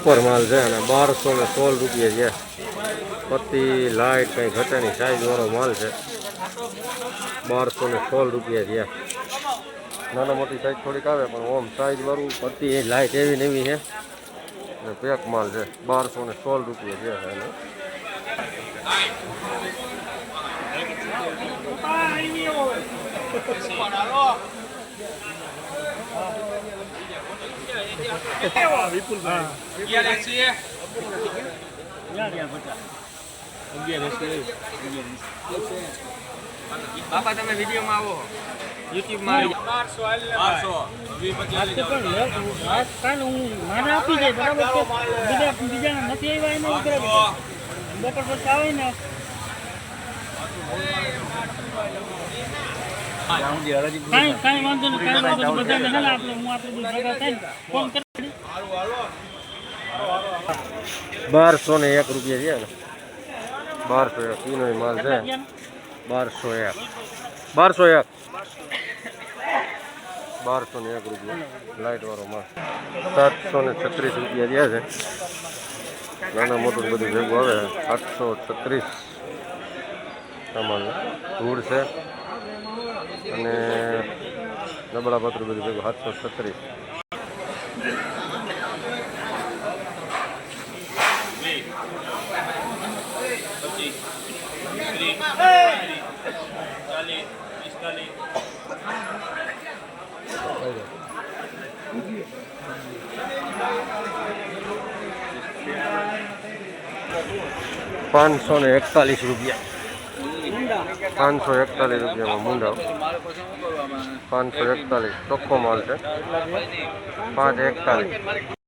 ઉપર માલ છે અને બારસો ને સોળ રૂપિયા છે. પત્તી લાઇટ કંઈ ઘટે નહીં સાઈઝ વાળો માલ છે. બારસો ને સોળ રૂપિયા છે. નાના મોટી સાઈઝ થોડીક આવે પણ ઓમ સાઈઝ વાળું પત્તી લાઇટ એવી ને એવી છે. અને પેક માલ છે. બારસો ને સોળ રૂપિયા છે એનો. બાપા તમે વિડીયોમાં આવો. યુટ્યુબમાં કાલ હું મારે આપી જાય બરાબર બીજા બીજાના નથી આવ્યા દે. બપોર પછી આવે ને. કાંઈ કાંઈ વાંધો નહીં કાંઈ વાંધો નહીં બધાને છે આપણે હું આપણે બધું ભેગા થઈને ફોન કરી બારસો ને એક રૂપિયા છે ને. બારસો એક ઈનો માલ છે. બારસો એક. બારસો એક. બારસો ને એક રૂપિયા. લાઇટ વાળો માલ. સાતસો ને છત્રીસ રૂપિયા રહ્યા છે. નાના મોટું બધું ભેગું આવે. આઠસો છત્રીસ. સામાન ધૂળ છે. અને નબળા પત્ર બધું ભેગું સાતસો છત્રીસ પાંચસો ને એકતાલીસ રૂપિયા. પાંચસો એકતાલીસ રૂપિયામાં મુંડા પાંચસો એકતાલીસ ચોખ્ખો માલ છે. પાંચ એકતાલીસ.